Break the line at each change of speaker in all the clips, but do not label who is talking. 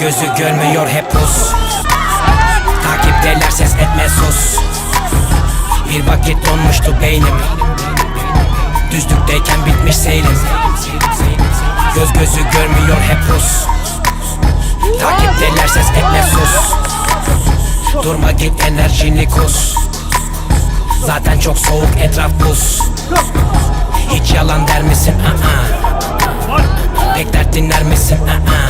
göz gözü görmüyor hep pus Takipteler ses etme sus Bir vakit donmuştu beynim Düzlükteyken bitmiş seyrim Göz gözü görmüyor hep pus Takipteler ses etme sus Durma git enerjini kus Zaten çok soğuk etraf buz Hiç yalan der misin? Aa. Pek dert dinler misin? Aa.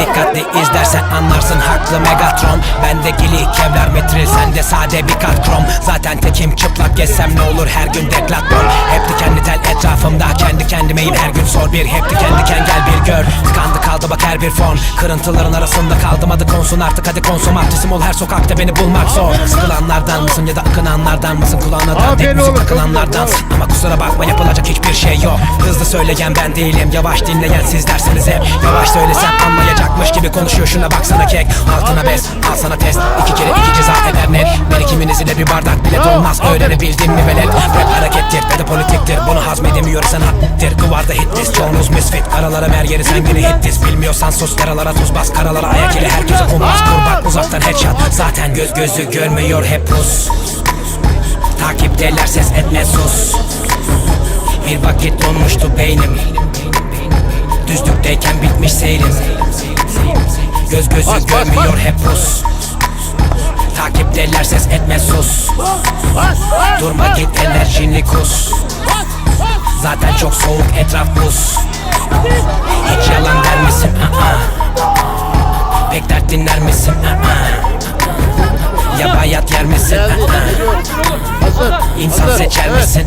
Dikkatli izlersen anlarsın haklı Megatron. Bende gili kevlar metril sende sade bir kat krom Zaten tekim çıplak gezsem ne olur her gün deklatman Hep dikenli tel etrafımda kendi kendimeyim her gün sor bir. Hep diken diken gel bir gör Tıkandı kaldı bak her bir fon Kırıntıların arasında kaldım adı konsun artık hadi konsum. Artistim ol her sokakta beni bulmak zor. Sıkılanlardan mısın ya da akınanlardan mısın? Kulağına da tek müzik takılanlardan Ama kusura bakma yapılacak hiçbir şey yok. Hızlı söyleyen ben değilim yavaş dinleyen sizlersiniz hep. Yavaş söylesem anlayacakmış gibi konuşuyor. Şuna baksana kek. Altına bes al sana test. İki kere iki ceza eder net. Birikiminiz ile bir bardak bile dolmaz. Öğrenebildin mi velet? Rap harekettir ve de politiktir. Bunu hazmedemiyorsan haddir Duvarda hitlis çoğunuz misfit. Karalara mer yeri sen yine hitlis Bilmiyorsan sus yaralara tuz bas. Karalara ayak ile herkese kumbaz Kur bak uzaktan headshot. Zaten göz gözü görmüyor hep pus. Takipteler ses etme sus. Bir vakit donmuştu beynim Göz gözü
Bas,
görmüyor
bas.
hep pus Takipteler ses etme sus Durma git enerjini kus Zaten çok soğuk etraf buz Hiç yalan der misin? Aa. Pek dert dinler misin? Aa. Ya bayat yer misin?
Geliyor. Hazır.
İnsan seçer misin?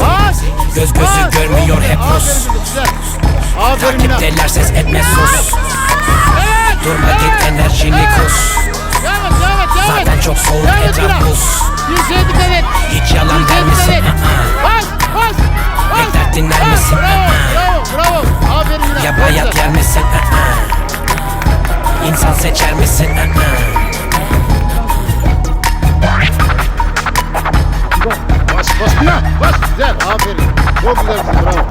Bas.
Göz gözü
Bas.
görmüyor hep
Mina.
Takipteler ses etme sus Durma git enerjini kus
Devam et. Devam et. Devam et.
Zaten çok soğuk
Devam et
etraf buz
Dirseğe dikkat et.
Hiç yalan der misin?
et.
Aa.
Bas. Bas.
Pek
Bas.
dert dinler misin?
Bravo. Bravo. Bravo.
Ya bayat yer misin? İnsan seçer misin? Aa.
Bas. Bas. Mina. Bas. Güzel. Aferin. Çok güzelsin. Bravo.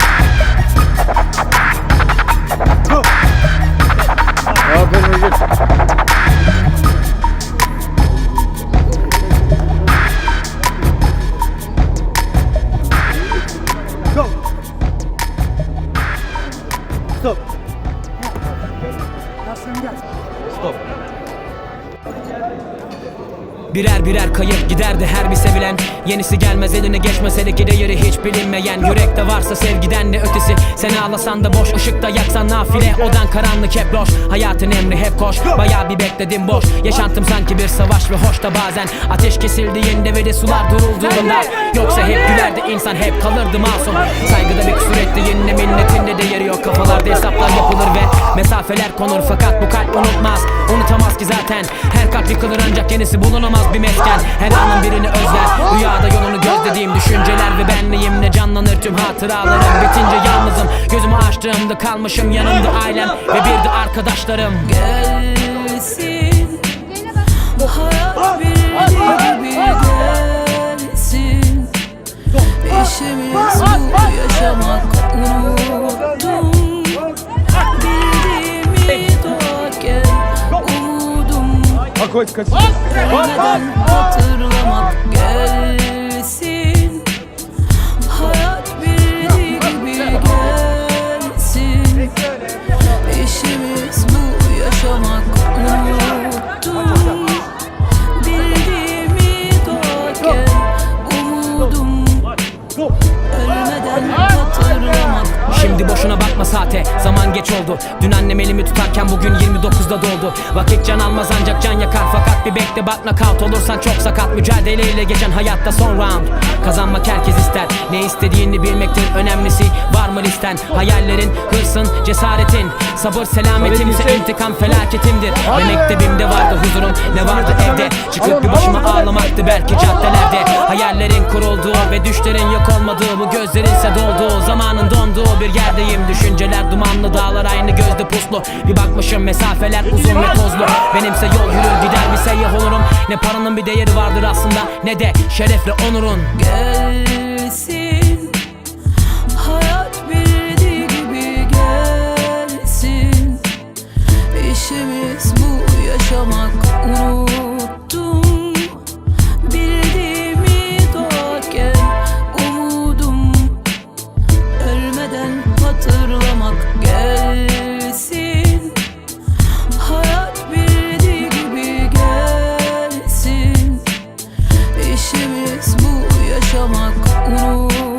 Birer birer kayıp giderdi her bir sevilen. Yenisi gelmez eline geçmese de ki değeri hiç bilinmeyen. Yürekte varsa sevgiden de ötesi? Sen ağlasan da boş ışıkta yaksan nafile. Odan karanlık hep loş. Hayatın emri hep koş. Bayağı bir bekledim boş. Yaşantım sanki bir savaş ve hoş da bazen. Ateş kesildiğinde ve de sular durulduğunda Yoksa hep gülerdi insan hep kalırdı masum. Saygıda bir kusur ettiğinde minnetin de değeri yok. Kafalarda hesaplar yapılır ve mesafeler konur. Fakat bu kalp unutmaz ki zaten. Her kalp yıkılır ancak yenisi bulunamaz bir mesken. Her anın birini özler Rüyada yolunu gözlediğim düşünceler ve benliğimle canlanır tüm hatıralarım. Bitince yalnızım. Gözümü açtığımda kalmışım yanımda ailem Ve bir de arkadaşlarım.
Gelsin. Hayat bildiği gibi gelsin. İşimiz bu yaşamak Ölmeden hatırlamak gelsin
geç oldu. Dün annem elimi tutarken bugün 29'da doldu Vakit can almaz ancak can yakar. Fakat bir bekle bak nakavt olursan çok sakat. Mücadeleyle geçen hayatta son round. Kazanmak herkes ister. Ne istediğini bilmektir önemlisi. Var mı listen? Hayallerin, hırsın, cesaretin Sabır selametimse intikam felaketimdir. Ve mektebimde vardı huzurum ne vardı evde? Çıkıp bir başıma ağlamaktı belki caddelerde. Hayallerin kurulduğu ve düşlerin yok olmadığı Bu gözlerinse dolduğu zamanın donduğu bir yerdeyim. Düşünceler dumanlı dağlar aynı gözde puslu. Bir bakmışım mesafeler uzun ve tozlu. Benimse yol yürür gider bir seyyah olurum? Ne paranın bir değeri vardır aslında ne de şerefle onurun.
Gelsin